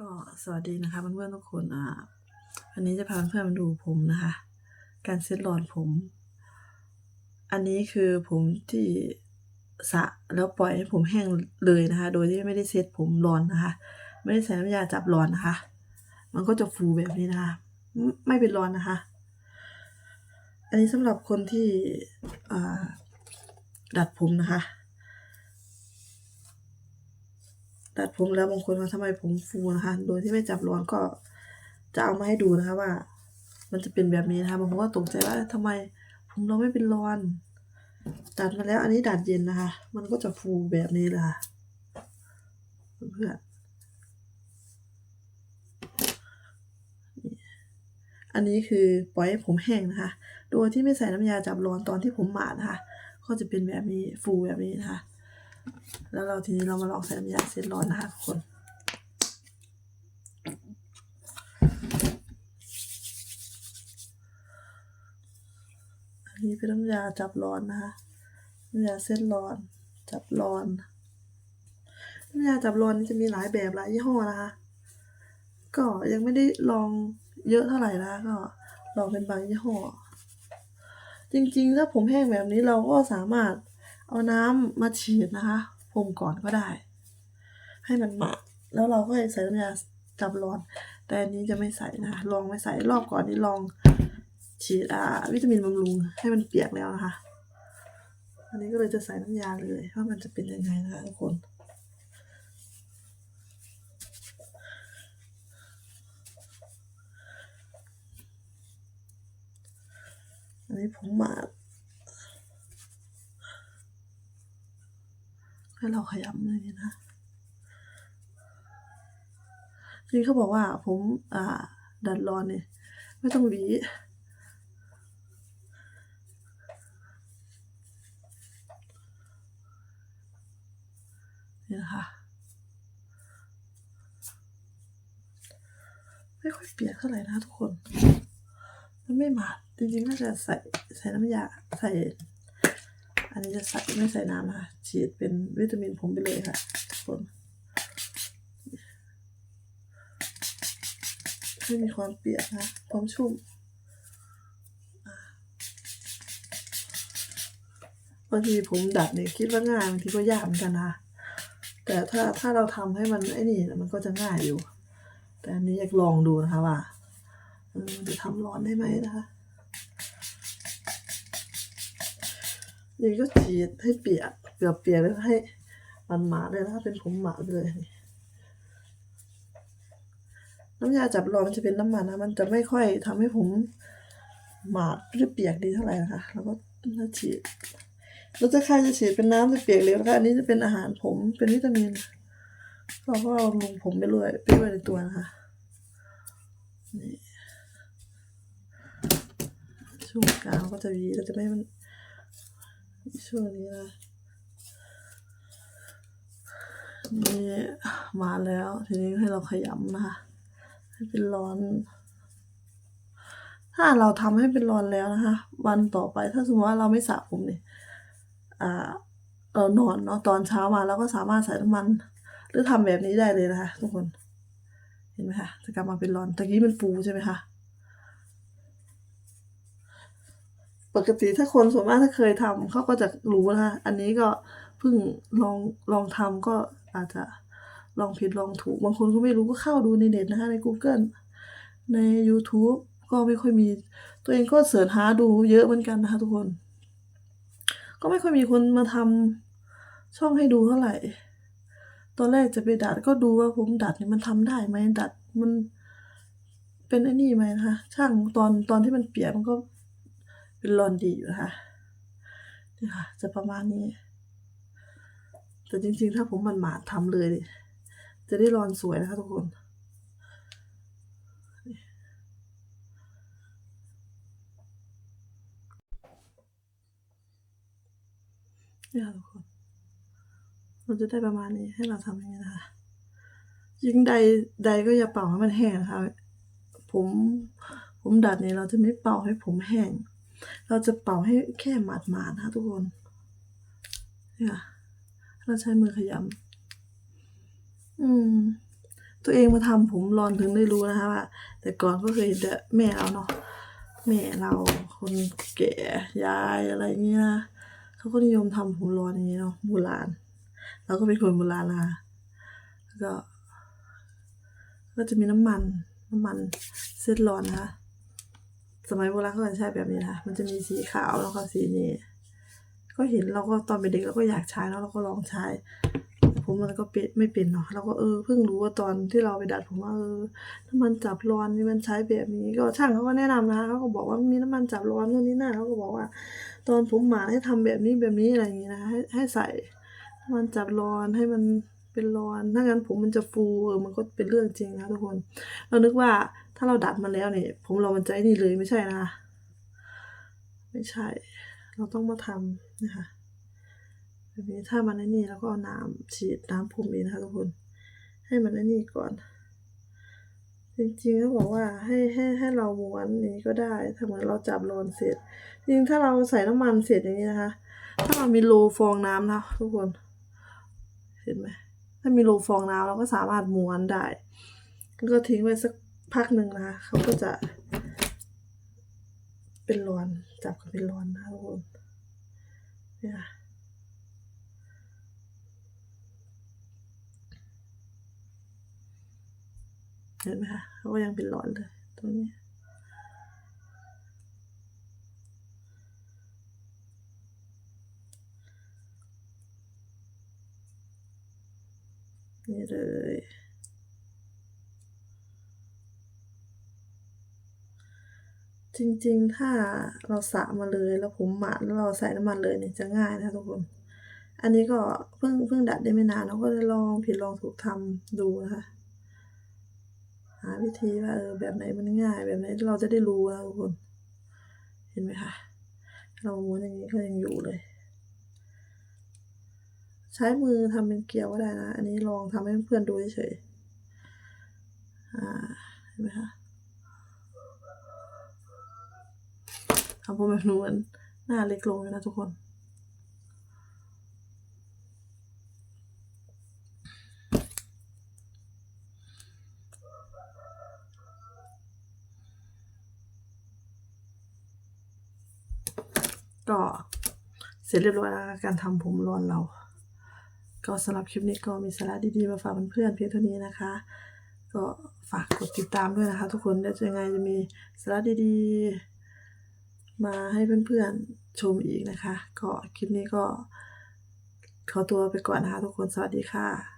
ก็สวัสดีนะคะเพื่อนๆทุกคนอ่าวันนี้จะพาเพื่อนมาดูผมนะคะ การเซ็ตรอนผม อันนี้คือผมที่สระแล้วปล่อยให้ผมแห้งเลยนะคะ โดยที่ไม่ได้เซ็ตผมรอนนะคะ ไม่ได้ใส่น้ำยาจับรอนนะคะ มันก็จะฟูแบบนี้นะคะ ไม่เป็นรอนนะคะ อันนี้สำหรับคนที่ดัดผมนะคะ ตัดผมแล้วบางคนว่าทำไมผมฟูนะคะ โดยที่ไม่จับร้อนก็จะเอามาให้ดูนะคะว่า มันจะเป็นแบบนี้นะคะบางคนก็ตกใจว่าทำไมผมเราไม่เป็นรอนดัดมาแล้วอันนี้ดัดเย็นนะคะ มันก็จะฟูแบบนี้ลยค่ะเพื่อนอันนี้คือปล่อยให้ผมแห้งนะคะ โดยที่ไม่ใส่น้ำยาจับร้อนตอนที่ผมหมาดนะคะ ก็จะเป็นแบบนี้ฟูแบบนี้นะคะ แล้วเราทีนี้เรามาลองใส่น้ำยาเซตร้อนนะคะทุกคนอันนี้เป็นน้ำยาจับร้อนนะคะน้ำยาเซตร้อน จับร้อนน้ำยาจับร้อนนี่จะมีหลายแบบหลายยี่ห้อนะคะ ก็ยังไม่ได้ลองเยอะเท่าไหร่นะก็ลองเป็นบางยี่ห้อ จริงๆ ถ้าผมแห้งแบบนี้เราก็สามารถ เอาน้ำมาฉีดนะคะผมก่อนก็ได้ ให้มันหมาดแล้วเราก็ใส่น้ำยาจับร้อน แต่อันนี้จะไม่ใส่นะคะลองไม่ใส่รอบก่อนนี่ลองฉีดอ่า วิตามินบำรุงให้มันเปียกแล้วนะคะ อันนี้ก็เลยจะใส่น้ำยาเลยว่ามันจะเป็นยังไงนะคะทุกคนอันนี้ผมหมา ให้เราขยำเลยนะจริงเขาบอกว่าผมอ่า ดัดร้อนเนี่ยไม่ต้องหวีนี่นะคะไม่ค่อยเปียกเท่าไหร่นะคะทุกคน มันไม่หมาดจริงๆน่าจะใส่ใส่น้ำยาใส่ อันนี้จะใส่ไม่ใส่น้ำนะคะฉีดเป็นวิตามินผมไปเลยค่ะทุกคนให้มีความเปียกนะพร้อมชุ่มบางทีผมดัดเนี่ยคิดว่าง่ายบางทีก็ยากเหมือนกันนะคะแต่ถ้าถ้าเราทำให้มันไอ้นี่มันก็จะง่ายอยู่ แต่อันนี้อยากลองดูนะคะว่าเออจะทำร้อนได้ไหมนะคะ นี่ก็ฉีดให้เปียกเกือบเปียกแล้วให้มันหมาเลยนะเป็นผมหมาเลย น้ำยาจับรอนมันจะเป็นน้ำมันนะ มันจะไม่ค่อยทำให้ผมหมาดหรือเปียกดีเท่าไหร่นะคะ แล้วก็ถ้าฉีดแล้วจะใครจะฉีดเป็นน้ำหรือเปียกเหลวนะคะอันนี้จะเป็นอาหารผมเป็นวิตามินเราก็เอาลงผมไปด้วยไปด้วยในตัวนะคะนี่ช่วงกลางก็จะวีเราจะไม่มัน ช่วงนี้นะนี่มาแล้วทีนี้ให้เราขยำนะคะให้เป็นร้อน ถ้าเราทำให้เป็นร้อนแล้วนะคะ วันต่อไปถ้าสมมติว่าเราไม่สระผมเนี่ยอ่าเรานอนเนาะตอนเช้ามาเราก็สามารถใส่น้ำมัน หรือทำแบบนี้ได้เลยนะคะ ทุกคนเห็นไหมคะจะกลับมาเป็นร้อนตะกี้มันฟูใช่ไหมคะ ปกติถ้าคนส่วนมากถ้าเคยทำเขาก็จะรู้นะคะอันนี้ก็เพิ่งลองลองทำก็อาจจะลองผิดลองถูก บางคนก็ไม่รู้ก็เข้าดูในเน็ตนะคะใน Google ใน YouTube ก็ไม่ค่อยมี ตัวเองก็เสิร์ชหาดูเยอะเหมือนกันนะคะทุกคน ก็ไม่ค่อยมีคนมาทำช่องให้ดูเท่าไหร่ ตอนแรกจะไปดัดก็ดูว่าผมดัดนี่มันทำได้ไหมดัดมันเป็นไอ้นี่ไหมนะคะช่างตอนตอนที่มันเปียกมันก็ เป็นรอนดีอยู่นะคะนี่ค่ะ จะประมาณนี้ แต่จริงๆ ถ้าผมมันหมาดทำเลย จะได้รอนสวยนะคะทุกคนนี่ค่ะทุกคนเราจะได้ประมาณนี้ให้เราทำอย่างนี้นะคะยิ่งใดใดก็อย่าเป่าให้มันแห้งนะคะผมผมดัดเนี่ยเราจะไม่เป่าให้ผมแห้ง เราจะเป่าให้แค่หมาดๆนะคะทุกคนเนี่ยเราใช้มือขยำอืม ตัวเองมาทำผมรอนถึงได้รู้นะคะว่าแต่ก่อนก็เคยเห็นแต่แม่เราเนาะแม่เราคนแก่ยายอะไรเงี้ยนะเขาก็นิยมทำผมรอนอย่างนี้เนาะโบราณเราก็เป็นคนโบราณนะแล้วก็ก็จะมีน้ำมันน้ำมันเซ็ตร้อนนะคะ สมัยโบราณเขาจะใช้แบบนี้นะมันจะมีสีขาวแล้วก็สีนี้ก็เห็นเราก็ตอนเป็นเด็กเราก็อยากใช้แล้วเราก็ลองใช้ผมมันก็เป็นไม่เป็นเนาะเราก็เออเพิ่งรู้ว่าตอนที่เราไปดัดผมว่าเออน้ำมันจับร้อนนี่มันใช้แบบนี้ ก็ช่างเขาก็แนะนำนะคะเขาก็บอกว่ามีน้ำมันจับร้อนนู่นนี่นั่นเขาก็บอกว่า ตอนผมหมาให้ทำแบบนี้แบบนี้อะไรอย่างนี้นะให้ให้ใส่น้ำมันจับร้อนให้มัน เป็นร้อน ถ้างั้นผมมันจะฟูเออมันก็เป็นเรื่องจริงนะทุกคน เรานึกว่าถ้าเราดัดมาแล้วเนี่ย ผมเรามันใจนี่เลยไม่ใช่นะ ไม่ใช่ เราต้องมาทำนะคะแบบนี้ถ้ามันนี่แล้วก็เอาน้ำฉีดน้ำพรมเองนะคะทุกคน ให้มันนี่ก่อน จริงๆเขาบอกว่าให้ให้ให้เราม้วนนี้ก็ได้ ถ้าเหมือนเราจับรอนเสร็จ จริงถ้าเราใส่น้ำมันเสร็จอย่างนี้นะคะ ถ้ามันมีโลฟองน้ำนะทุกคน เห็นไหม ถ้ามีโลฟองน้ำเราก็สามารถม้วนได้แล้วก็ทิ้งไว้สักพักหนึ่งนะคะเขาก็จะ เป็นรอนจับกันเป็นรอนนะทุกคนเนี่ยเห็นไหมคะเขาก็ยังเป็นรอนเลยตรงนี้ เลย จริงๆ ถ้าเราสระมาเลยแล้วผมหมาดแล้วเราใส่น้ำมันเลยเนี่ยจะง่ายนะทุกคน อันนี้ก็เพิ่งเพิ่งดัดได้ไม่นานเราก็เลยลองผิดลองถูกทำดูนะคะ หาวิธีว่าเออแบบไหนมันง่าย แบบไหนเราจะได้รู้นะทุกคน เห็นไหมคะ เราม้วนอย่างนี้ก็ยังอยู่เลย ช้มือทำเป็นเกลียวก็ได้นะ อันนี้ลองทำให้เพื่อนดูเฉยๆอ่าเห็นไหมคะทำผมแบบนู้นหน้าเล็กลงเลยนะทุกคนก็เสร็จเรียบร้อยแล้วการทำผมรอนเรา ก็สำหรับคลิปนี้ก็มีสาระดีๆมาฝากเพื่อนๆเพียงเท่านี้นะคะ ก็ฝากกดติดตามด้วยนะคะ ทุกคนเดี๋ยวจะยังไงจะมีสาระดีๆ มาให้เพื่อนๆชมอีกนะคะ ก็คลิปนี้ก็ขอตัวไปก่อนนะคะทุกคนสวัสดีค่ะ